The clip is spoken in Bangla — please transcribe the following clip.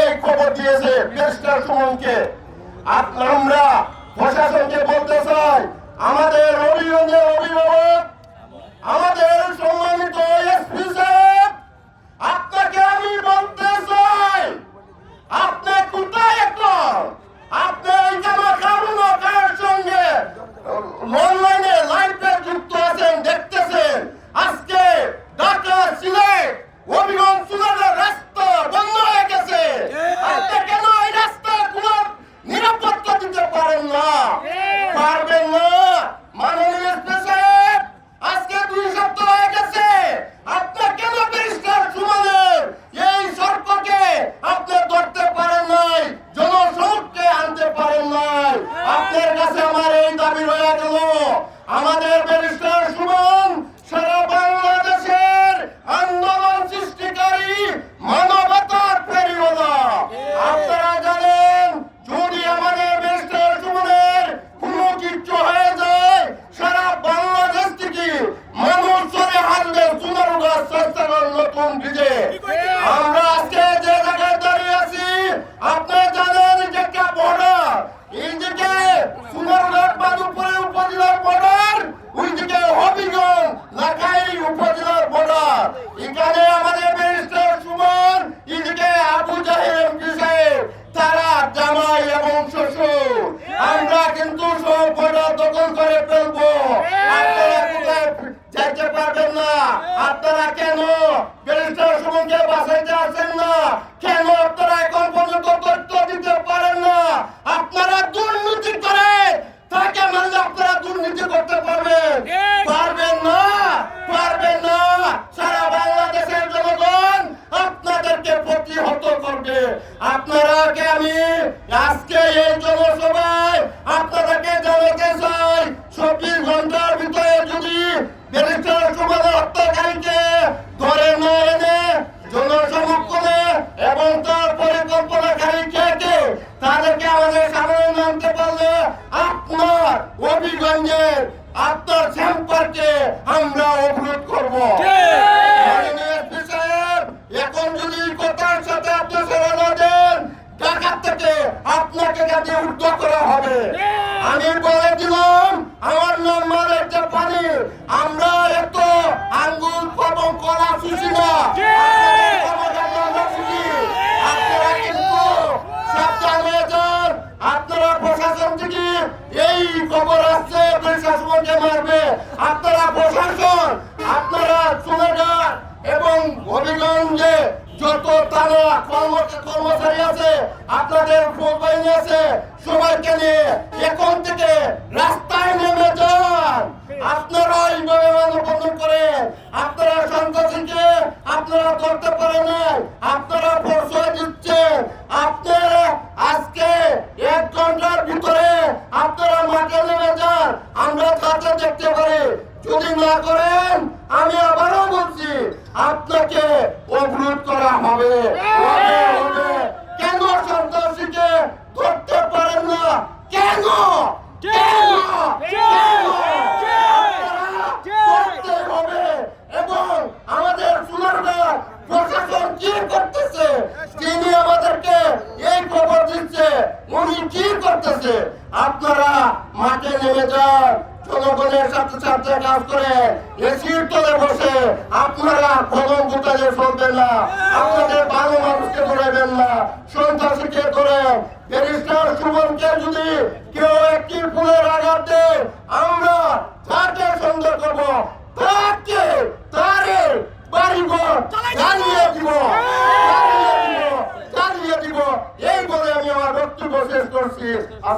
এই খবর দিয়েছে পেস্টার সুমনকে। আমরা প্রশাসনকে বলতে চাই আমাদের অভিযোগে অভিভাবক কাছে আমার এই দাবি রয়ে গেল। আমাদের ব্যারিস্টার আপনারা কেন ব্যারিস্টার সুমনকে বাঁচাইতে আসেন না? কেন আপনারা এখন পর্যন্ত তথ্য দিতে পারেন না? আপনারা দুর্নীতি করে তাকে মানলে আপনারা দুর্নীতি করতে পারবেন। পারবেন না? পারবেন না? সারা বাংলাদেশের জনগণ আপনাদেরকে প্রতিহত করবে। আপনারাকে আমি আজকে এই জনসভায় আপনাদেরকে জানাতে চাই চব্বিশ ঘণ্টার ভিতরে যদি ব্যারিস্টার সুমন হত্যাকারীকে ধরে না এনে জনসমক্ষণে এবং তার পরিকল্পনাকারী কে কে, তাদেরকে আমাদের সামনে নামতে পারলে আপনার অভিগঞ্জের আপনার সম্পর্কে আমরা অবরোধ করব। এখন যদি সাথে আপনি দেন থেকে আপনাকে যাতে করা হবে। আমি বলে দিলাম, আমার নাম যে পানি আমরা এত আঙ্গুল এবং শুষি না আপনাদের কর্মকাণ্ড আমরা শুনি। আপনারা কিন্তু সাবধান হয়ে যান আপনারা প্রশাসন থেকে এই খবর আসছে প্রশাসনকে মারবে। আপনারা প্রশাসন, আপনারা চুলেঘাট এবং হবিগঞ্জে যত তারা কর্ম কর্মচারী আছে, আপনাদের বাহিনী আছে, সবাইকে নিয়ে এখন থেকে রাস্তায় নেমে যান। আপনারা এইভাবে মানববন্ধন করে আপনারা সন্ত্রাসীকে আপনারা ধরতে পারেন আপনারা আমরা তাতে দেখতে পারি। যদি না করেন আমি আবারও বলছি আপনাকে অবরোধ করা হবে। কেন সন্ত্রাসীকে ধরতে পারেন না? কেন? কেন? কেন? আপনারা করতে হবে। এবং আমাদের সোনারগাঁ প্রশাসন কি করতেছে? তিনি আমাদেরকে এই খবর দিচ্ছে উনি কি করতেছে? আপনারা মাঠে নেমে যান। জনগণের সাথে সাথে কাজ করে এসির তলে বসে আপনারা খনন গোটালে চলবেন না। আপনাদের ভালো মানুষকে ধরেবেন না। সন্ত্রাসীকে ধরে ব্যারিস্টার সুমনকে যদি কেউ একটি ফুলের আঘাত আমরা তাকে সুন্দর করব। তাকে